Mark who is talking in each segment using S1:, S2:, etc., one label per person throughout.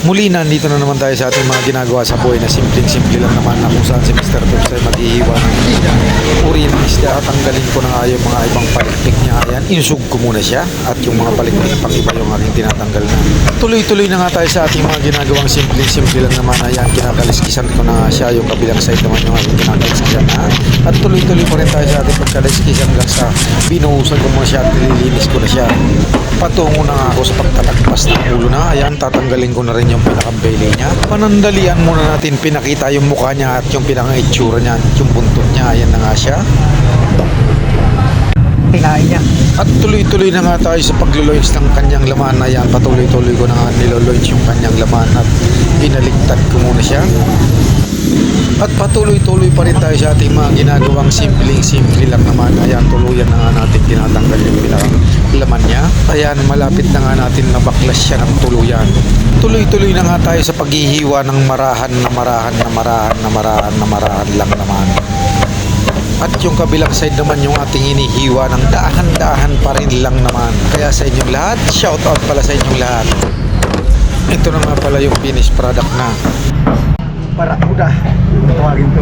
S1: Muli na, nandito na naman tayo sa ating mga ginagawa sa buhay na simpleng-simple lang naman na kung saan si Mr. Peps ay maghihiwa ng ng isda at tanggalin ko na nga yung mga ibang palikpik niya. Ayan, insug ko muna siya at yung mga palikpik pang iba yung aking tinatanggal na. Tuloy-tuloy na nga tayo sa ating mga ginagawang simpleng-simple lang naman. Ayan, kinakaliskisan ko na nga siya. Yung kabilang side naman yung aking kinakaliskisan na. At tuloy-tuloy pa rin tayo sa ating pagkaliskisan hanggang sa binuhusan ko muna siya at nililinis ko na siya. Patungo na nga ako sa pagtatagpas ng ulo na. Ayan, tatanggalin ko na rin yung pinakambele niya. Panandalian muna natin pinakita yung mukha niya at yung pinaka-itsura niya at yung buntot niya. Ayan na nga siya.
S2: Kinain niya.
S1: At tuloy-tuloy na nga tayo sa pagluluins ng kanyang laman. Ayan, patuloy-tuloy ko na nga niluluins yung kanyang laman at binaligtad ko muna siya. At patuloy-tuloy pa rin tayo sa ating mga ginagawang simpleng-simple lang naman. Ayan, tuluyan na nga natin tinatanggal yung pinakang laman niya. Ayan, malapit na nga natin nabaklas siya ng tuluyan. Tuloy-tuloy na nga tayo sa paghihiwa ng marahan na marahan na marahan na marahan na marahan lang naman. At yung kabilang side naman yung ating inihiwa ng dahan-dahan pa rin lang naman. Kaya sa inyong lahat, shout out pala sa inyong lahat. Ito na nga pala yung finished product na.
S2: Barakuda. Tawagin to.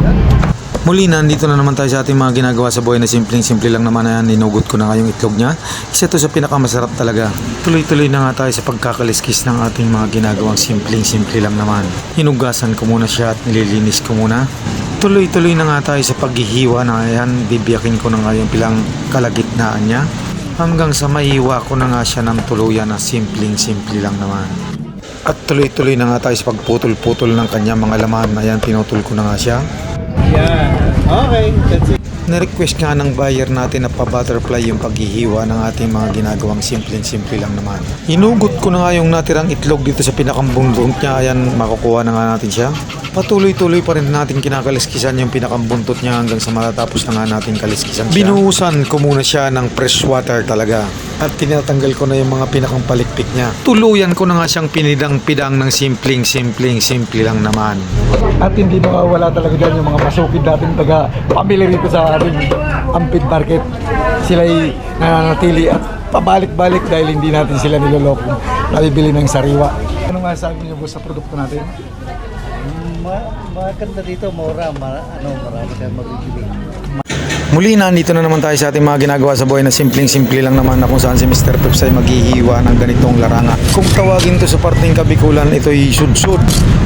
S1: Muli na, nandito na naman tayo sa ating mga ginagawa sa buhay na simpleng-simple lang naman na yan. Inugot ko na nga yung itlog niya. Isa to sa pinakamasarap talaga. Tuloy-tuloy na nga tayo sa pagkakaliskis ng ating mga ginagawang simpleng-simple lang naman. Hinugasan ko muna siya at nililinis ko muna. Tuloy-tuloy na nga tayo sa paghihiwa na yan. Bibiyakin ko na nga yung pilang kalagitnaan niya. Hanggang sa mahiwa ko na nga siya ng tuluyan na simpleng-simple lang naman. At tuloy-tuloy na nga tayo sa pagputol-putol ng kanya mga laman. Ayan, pinutol ko na nga siya.
S2: Yan. Okay, that's it.
S1: Na-request nga ng buyer natin na pa-butterfly yung paghihiwa ng ating mga ginagawang simple-simple lang naman. Hinugot ko na nga yung natirang itlog dito sa pinakambuntot niya. Ayan, makukuha na nga natin siya. Patuloy-tuloy pa rin natin kinakaliskisan yung pinakambuntot niya hanggang sa matatapos na nga natin kaliskisan siya. Binuhusan ko muna siya ng fresh water talaga. At tinatanggal ko na yung mga pinakang palikpik niya. Tuluyan ko na nga siyang pinidang-pidang ng simpleng-simpleng-simple lang naman.
S2: At hindi mawawala talaga dyan yung mga masukid natin taga pamilya rito sa ating Ampid Market. Sila'y nananatili at pabalik-balik dahil hindi natin sila niloloko. Nabibili ng sariwa. Ano nga sabi niyo boss sa produkto natin?
S3: Ma maganda dito, mura, ma ano, marami kang mabibili.
S1: Muli na, nandito na naman tayo sa ating mga ginagawa sa buhay na simpleng-simple lang naman na kung saan si Mr. Peps ay maghihiwa ng ganitong laranga. Kung tawagin to sa parting Kabikulan, ito ay sudsud.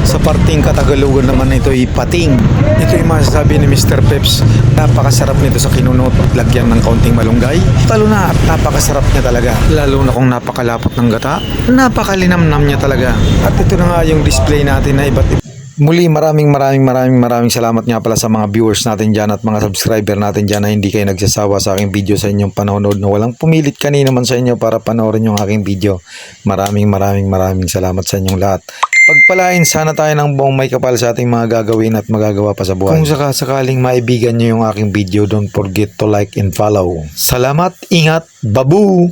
S1: Sa parting Katagalugan naman, ito ay pating. Ito yung masasabi ni Mr. Peps. Napakasarap nito sa kinunot at lagyan ng kaunting malunggay. Talo na at napakasarap niya talaga. Lalo na kung napakalapot ng gata. Napakalinamnam niya talaga. At ito na nga yung display natin na iba't Muli maraming maraming maraming maraming salamat nga pala sa mga viewers natin dyan at mga subscriber natin dyan na hindi kayo nagsasawa sa aking video sa inyong panonood na walang pumilit kanina man sa inyo para panoorin yung aking video. Maraming maraming maraming salamat sa inyong lahat. Pagpalain sana tayo ng buong may kapal sa ating mga gagawin at magagawa pa sa buhay. Kung sakasakaling maibigan nyo yung aking video, don't forget to like and follow. Salamat, ingat, babu!